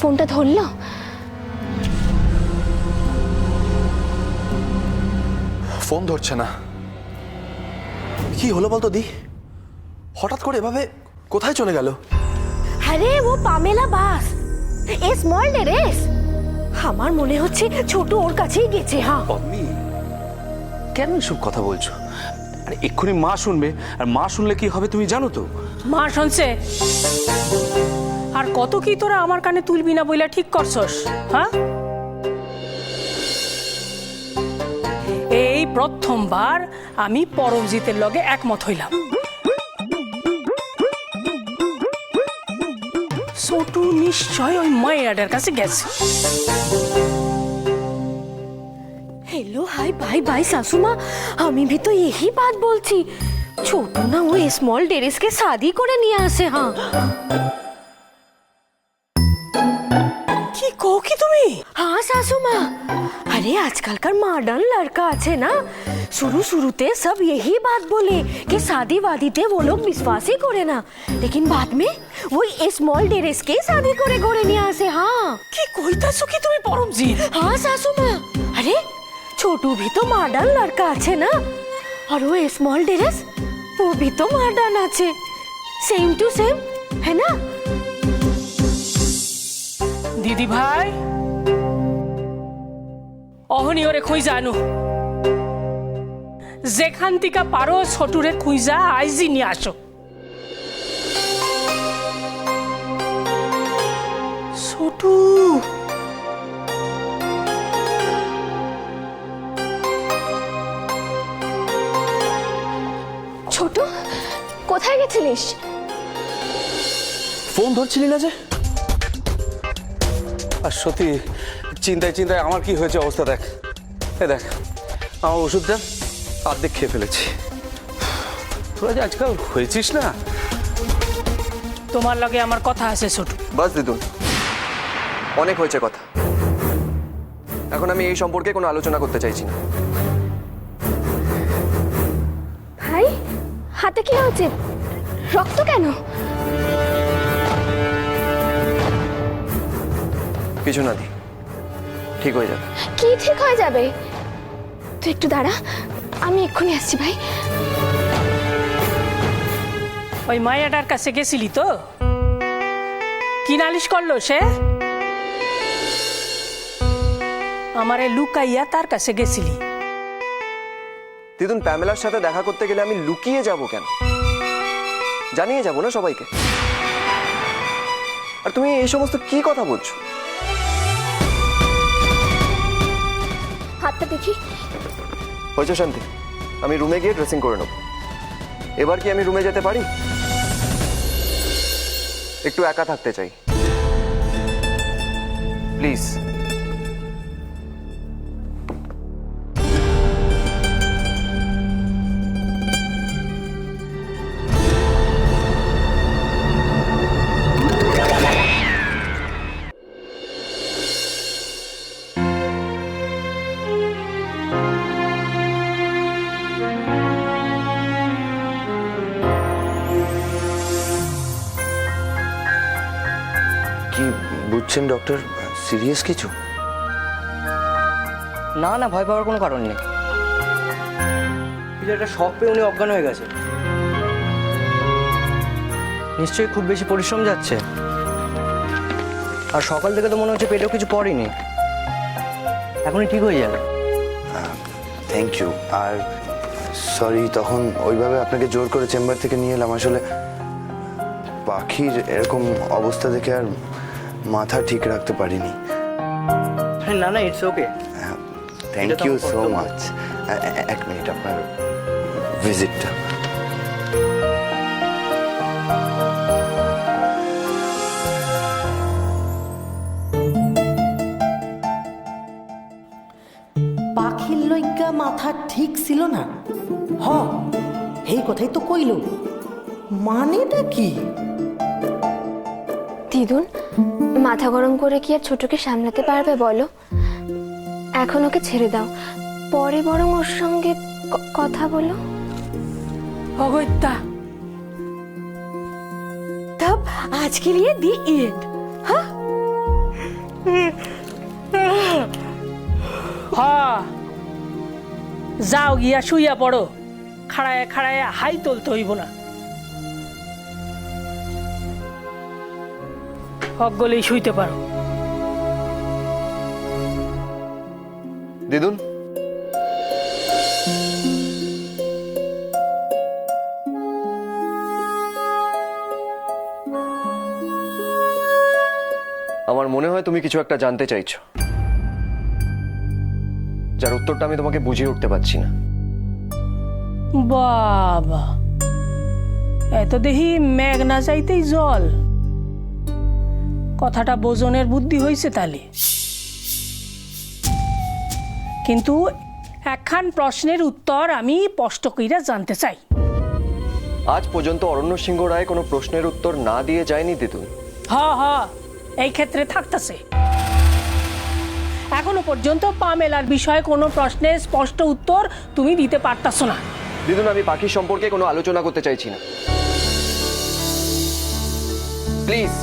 ফোনটা ধরলো? ফোন ধরছে না। কি হলো বলতো দি? হঠাৎ করে এভাবে কোথায় চলে গেল? আরে ও পামেলা বাস। এ স্মল ডেরেস আমার মনে হচ্ছে ছোট ওর কাছেই গেছে হ্যাঁ। পদ্মি কেন এসব কথা বলছো? আরে এক্ষুনি মা শুনবে। আর মা শুনলে কি হবে তুমি জানো তো? মা শুনছে। আর কত কি তোরা আমার কানে তুলবি না বইলা ঠিক করছস হ্যাঁ এই প্রথমবার আমি পরমজিতের লগে একমত হইলাম ছোটু নিশ্চয় ওই মায়েরাডের কাছে গেছে हेलो हाय बाय बाय सासू माँ আমি भी तो यही बात বলছি ছোট না ও স্মল ডেরেসকে শাদি করে নিয়ে আসে হ্যাঁ কি हाँ सासू माँ अरे आजकल का मॉडर्न लड़का अच्छे ना? शुरू शुरू ते सब यही बात बोले कि शादी वादी ते वो लोग विश्वास ही करे ना। लेकिन बाद में वो स्मॉल डेरेस के शादी करे घोड़े निया से हाँ। कि कोई तो सुखी तुम्हें परम जी हाँ सासू माँ अरे छोटू भी तो मॉडर्न लड़का अच्छे ना। और वो स्मॉल डेरेस वो भी तो मॉडर्न अच्छे। सेम टू सेम है ना? दीदी भाई অহনি ওরে খুঁজা আনু যেখান থেকে পারো ছোটুরে খুঁজা আইজি নিয়ে আসো ছোটু। ছোট কোথায় গেছিলিস? ফোন ধরছিলি না যে? আর সত্যি চিন্তায় চিন্তায় আমার কি হয়েছে অবস্থা দেখ। এ দেখ আমার ওষুধটা অর্ধেক খেয়ে ফেলেছি। তোরা যে আজকাল হয়েছিস না? তোমার লগে আমার কথা আছে ছোট। বাস দিদুন অনেক হয়েছে কথা। এখন আমি এই সম্পর্কে কোনো আলোচনা করতে চাইছি না। ভাই হাতে কি হয়েছে? রক্ত কেন? কিছু না দি। ঠিক হয়ে যাবে। কি ঠিক হয়ে যাবে? তুই একটু দাঁড়া আমি এক্ষুনি আসছি ভাই। ওই মায়াটার কাছে গেছিলি তো? কি নালিশ করল সে? আমারে লুকাইয়া তার কাছে গেছিলি। দিদুন প্যামেলার সাথে দেখা করতে গেলে আমি লুকিয়ে যাব কেন? জানিয়ে যাব না সবাইকে? আর তুমি এই সমস্ত কি কথা বলছো? হাতটা দেখি। হয়েছে শান্তি। আমি রুমে গিয়ে ড্রেসিং করে নেব। এবার কি আমি রুমে যেতে পারি? একটু একা থাকতে চাই। প্লিজ বুঝছেন ডক্টর? সিরিয়াস কিছু? না না ভয় পাওয়ার কোনো কারণ নেই। কিছু একটা শখ পেয়ে উনি অজ্ঞান হয়ে গেছে নিশ্চয়ই খুব বেশি পরিশ্রম যাচ্ছে। আর সকাল থেকে তো মনে হচ্ছে পেটেও কিছু পড়েনি। এখনই ঠিক হয়ে যাবে। থ্যাংক ইউ আর সরি তখন ওইভাবে আপনাকে জোর করে চেম্বার থেকে নিয়ে এলাম। আসলে পাখির এরকম অবস্থা দেখে আর মাথা ঠিক রাখতে পারিনি। না না it's okay thank you so. Much এক মিনিট আপনার ভিজিটটা পাখির লইগা মাথা ঠিক ছিল না? হ এই কথাই তো কইল মানেটা কি? দিদুন মাথা গরম করে কি আর ছোটকে সামলাতে পারবে বলো এখন ওকে ছেড়ে দাও পরে বরং ওর সঙ্গে ক- কথা বলো অগত্যা तब आज के लिए दी एंड हाँ হ যাও গিয়া শুইয়া পড়ো খাড়ায় খাড়ায় হাই তুলতে হইব না হক গলেই শুইতে পারো। দিদুন। আমার মনে হয় তুমি কিছু একটা জানতে চাইছো। যার উত্তরটা আমি তোমাকে বুঝিয়ে উঠতে পারছি না। বাবা এত দেখি মেঘ না চাইতেই জল। কথাটা বোজনের বুদ্ধি হয়েছে তালে। কিন্তু একখান প্রশ্নের উত্তর আমি স্পষ্ট কইরা জানতে চাই। আজ পর্যন্ত অরণ্য সিংহ রায় কোনো প্রশ্নের উত্তর না দিয়ে যায়নি দিদুন। হ হ এই ক্ষেত্রে থাকতেছে। এখনও পর্যন্ত পামেলার বিষয়ে কোনো প্রশ্নের স্পষ্ট উত্তর তুমি দিতে পারতাছো না। দিদুন আমি পাখির সম্পর্কে কোনো আলোচনা করতে চাইছি না। প্লিজ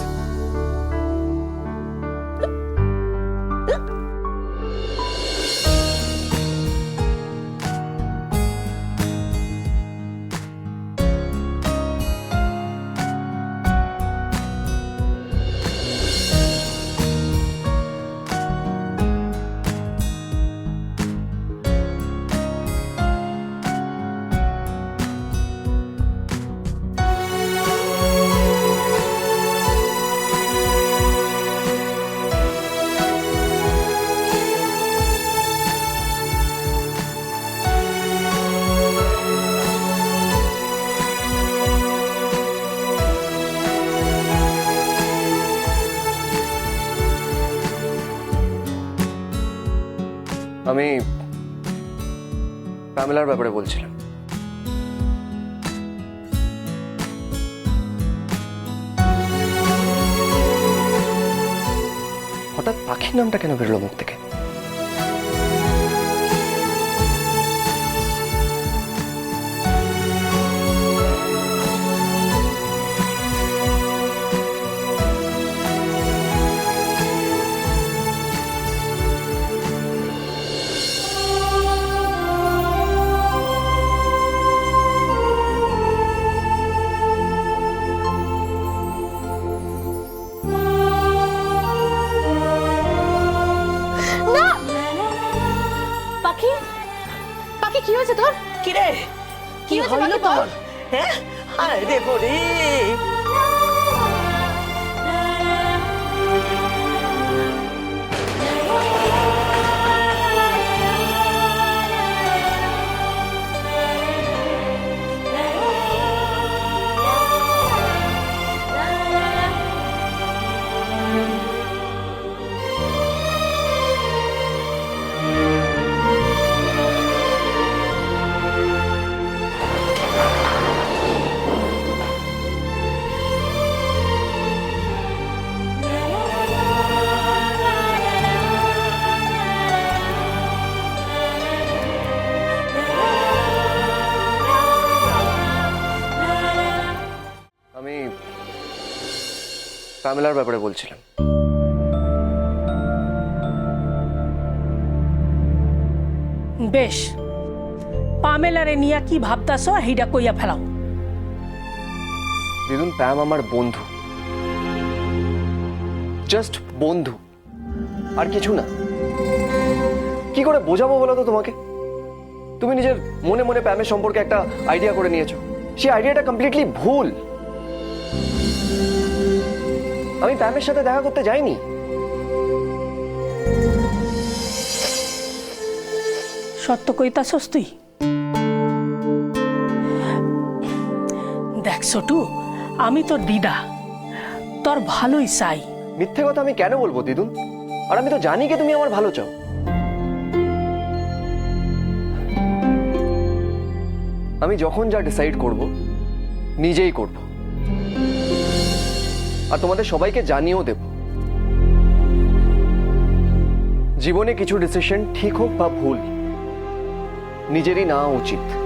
প্যামেলার ব্যাপারে বলছিলাম। হঠাৎ পাখির নামটা কেন বেরোলো মুখ থেকে? পাখি কি হয়েছে তোর? কিরে? কি হইল তোর? হ্যাঁ? আরে দেখো রে প্যামেলার ব্যাপারে বলছিলাম। বেশ। পামেলারে নিয়া কি ভাবতাছ সেইটা কইয়া ফেলাও। দিদুন প্যাম আমার বন্ধু। জাস্ট বন্ধু। আর কিছু না। কি করে বোঝাবো বলো তো তোমাকে? তুমি নিজের মনে মনে প্যামের সম্পর্কে একটা আইডিয়া করে নিয়েছো। সেই আইডিয়াটা কমপ্লিটলি ভুল। আমি প্যামের সাথে দেখা করতে যাইনি। সত্য কইতাছস তুই? দেখ ছোটু আমি তোর দিদা। তোর ভালোই চাই। মিথ্যে কথা আমি কেন বলব দিদুন? আর আমি তো জানি কি তুমি আমার ভালো চাও। আমি যখন যা ডিসাইড করব নিজেই করব। আর তোমাদের সবাইকে জানিয়েও দেব। জীবনে কিছু ডিসিশন ঠিক হোক বা ভুল, নিজেরই না উচিত।